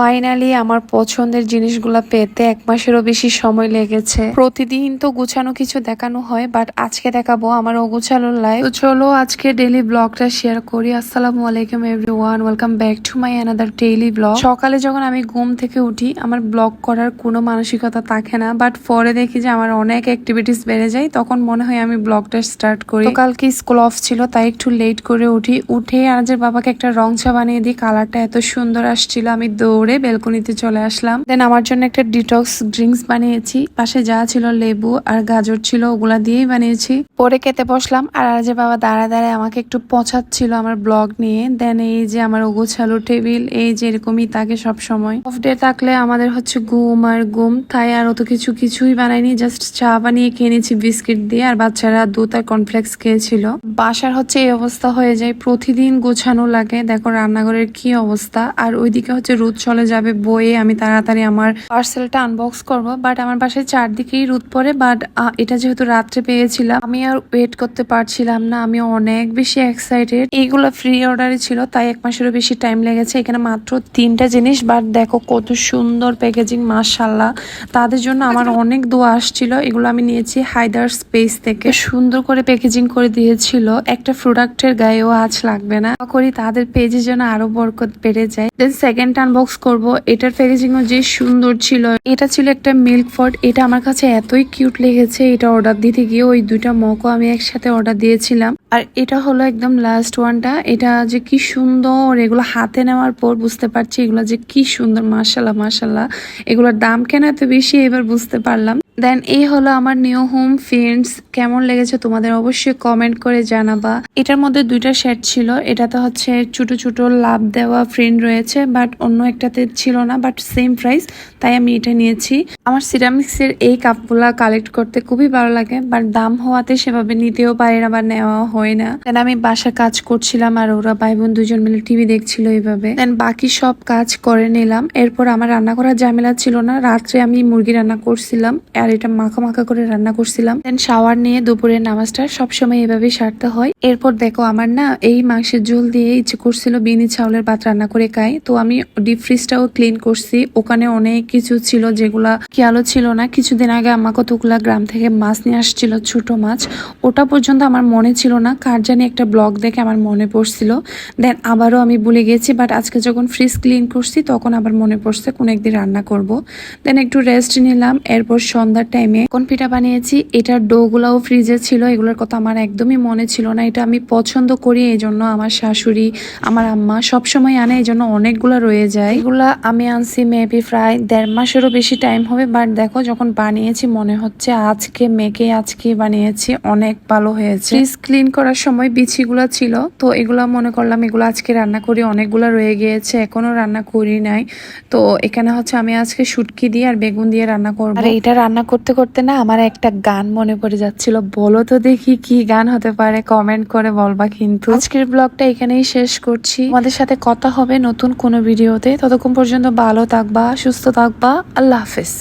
Finally আমার পছন্দের জিনিসগুলা পেতে এক মাসেরও বেশি সময় লেগেছে। প্রতিদিন তো গুছানো কিছু দেখানো হয় বাট আজকে দেখাবো আমার অগুছালো লাইফ চলো আজকে ডেলি ব্লগটা শেয়ার করি। আসসালামু আলাইকুম everyone welcome back to my another daily blog সকালে যখন আমি ঘুম থেকে উঠি, আমার ব্লগ করার কোনো মানসিকতা থাকে না বাট পরে দেখি যে আমার অনেক অ্যাক্টিভিটিস বেড়ে যায়, তখন মনে হয় আমি ব্লগটা স্টার্ট করি। কালকে স্কুল অফ ছিল, তাই একটু লেট করে উঠি। উঠে আজের বাবাকে একটা রং চা বানিয়ে দিই কালারটা এত সুন্দর আসছিল, আমি দৌড়ে বেলকনিতে চলে আসলাম। দেন আমার জন্য একটা ডিটক্স ড্রিঙ্কস বানিয়েছি। পাশে যা ছিল লেবু আর গাজর ছিল, ওগুলা দিয়েই বানিয়েছি। পরে খেতে বসলাম আর আজের বাবা দাঁড়া দাঁড়ায় আমাকে একটু পচাচ্ছিল আমার ব্লগ নিয়ে। দেন এই যে আমার ওগোছালো টেবিল, এই যে এরকমই থাকে সব সময় অফ ডে থাকলে আমাদের হচ্ছে ঘুম আর ঘুম। তাই আর অত কিছু কিছুই বানাইনি জাস্ট চা বানিয়ে খেয়ে নিয়েছি, বিস্কিট দিয়ে। আর বাচ্চারা দুধ আর কর্নফ্লেক্স খেয়েছিল। বাসার হচ্ছে এই অবস্থা হয়ে যায়, প্রতিদিন গোছানো লাগে। দেখো রান্নাঘরের কি অবস্থা। আর ওইদিকে হচ্ছে রোদ চলে যাবে বয়ে আমি তাড়াতাড়ি আমার পার্সেলটা আনবক্স করব বাট আমার বাসায় চারদিকেই রোদ পড়ে বাট এটা যেহেতু রাত্রে পেয়েছিলাম আমি আর ওয়েট করতে পারছিলাম না আমি অনেক বেশি এক্সাইটেড এইগুলো ফ্রি অর্ডারে ছিল তাই এক মাসেরও বেশি টাইম লেগেছে এখানে মাত্র তিনটা জিনিস বাট দেখো কত সুন্দর প্যাকেজিং মাশাল্লাহ তাদের জন্য আমার অনেক দোয়া আসছিল এগুলো আমি নিয়েছি হায়দার স্পেস থেকে। সুন্দর করে প্যাকেজিং করে দিয়েছিল একটা প্রোডাক্টের গায়েও আজ লাগবে না। করি তাদের পেজের জন্য আরও বরকত বেড়ে যায়। দেন সেকেন্ড আনবক্স করব। এটার প্যাকেজিং যে সুন্দর ছিল। এটা ছিল একটা মিল্ক ফট এটা আমার কাছে এতই কিউট লেগেছে, এটা অর্ডার দিতে গিয়ে ওই দুইটা মকও আমি একসাথে অর্ডার দিয়েছিলাম। আর এটা হলো একদম লাস্ট ওয়ানটা এটা যে কি সুন্দর, এগুলো হাতে নেওয়ার পর বুঝতে পারছি এগুলো যে কি সুন্দর মার্শাল্লাহ মার্শাল্লাহ এগুলোর দাম কেন এত বেশি, এবার বুঝতে পারলাম। দেন এই হলো আমার নিউ হোম ফ্রেন্ডস কেমন লেগেছে তোমাদের অবশ্যই কমেন্ট করে জানাবা। এটার মধ্যে দুইটা সেট ছিল, এটাতে হচ্ছে ছোট ছোট লাভ দেওয়া ফ্রেন্ড রয়েছে বাট অন্য একটাতে ছিল না বাট সেম প্রাইস তাই আমি এটা নিয়েছি। আমার সিরামিক্সের এই কাপগুলা কালেক্ট করতে খুবই ভালো লাগে বাট দাম হওয়াতে সেভাবে নিতেও পারি না বা নেওয়া হয় না। দেন আমি বাসা কাজ করছিলাম আর ওরা ভাই বোন দুজন মিলে টিভি দেখছিল এইভাবে। দেন বাকি সব কাজ করে নিলাম, এরপর আমার রান্না করার ঝামেলা ছিল না, রাত্রে আমি মুরগি রান্না করছিলাম, আর এটা মাখা মাখা করে রান্না করছিলাম। দেন শাওয়ার নিয়ে দুপুরের নামাজটা সবসময় এভাবেই সারতে হয়। এরপর দেখো আমার না এই মাংসের ঝোল দিয়ে ইচ্ছে করছিল বিনি চাউলের ভাত রান্না করে খাই। তো আমি ডিপ ফ্রিজটাও ক্লিন করছি। ওখানে অনেক কিছু ছিল যেগুলা খেয়ালও ছিল না। কিছুদিন আগে আমার কতগুলা গ্রাম থেকে মাছ নিয়ে আসছিল, ছোট মাছ। ওটা পর্যন্ত আমার মনে ছিল না। কার জানি একটা ব্লগ দেখে আমার মনে পড়ছিল। দেন আবারও আমি ভুলে গেছি বাট আজকে যখন ফ্রিজ ক্লিন করছি, তখন আবার মনে পড়ছে কোন একদিন রান্না করব। দেন একটু রেস্ট নিলাম। এরপর সন্ধ্যার টাইমে কোন পিঠা বানিয়েছি। এটার ডো গুলাও ফ্রিজে ছিল, এগুলোর কথা আমার একদমই মনে ছিল না। এটা আমি পছন্দ করি এই জন্য আমার শাশুড়ি, আমার আম্মা সবসময় আনে এই জন্য অনেকগুলো রয়ে যায়। এগুলা আমি আনছি মেবি প্রায় দেড় মাসেরও বেশি টাইম হবে বাট দেখো যখন বানিয়েছি, মনে হচ্ছে আজকে মেকে আজকে বানিয়েছি, অনেক ভালো হয়েছে। ফ্রিজ ক্লিন করার সময় বিছিগুলো ছিল, তো এগুলো মনে করলাম, এগুলো আজকে রান্না করি, অনেকগুলো রয়ে গিয়েছে, এখনও রান্না করি নাই। তো এখানে হচ্ছে আমি আজকে শুটকি দিয়ে আর বেগুন দিয়ে রান্না করব। এটা রান্না করতে করতে না আমার একটা গান মনে পড়ে যাচ্ছিল। বলো তো দেখি কি গান হতে পারে কমেন্ট করে বলবা কিন্তু। আজকের ব্লগটা এখানেই শেষ করছি। আমাদের সাথে কথা হবে নতুন কোনো ভিডিওতে ততক্ষণ পর্যন্ত ভালো থাকবা, সুস্থ থাকবা। আল্লাহ হাফেজ।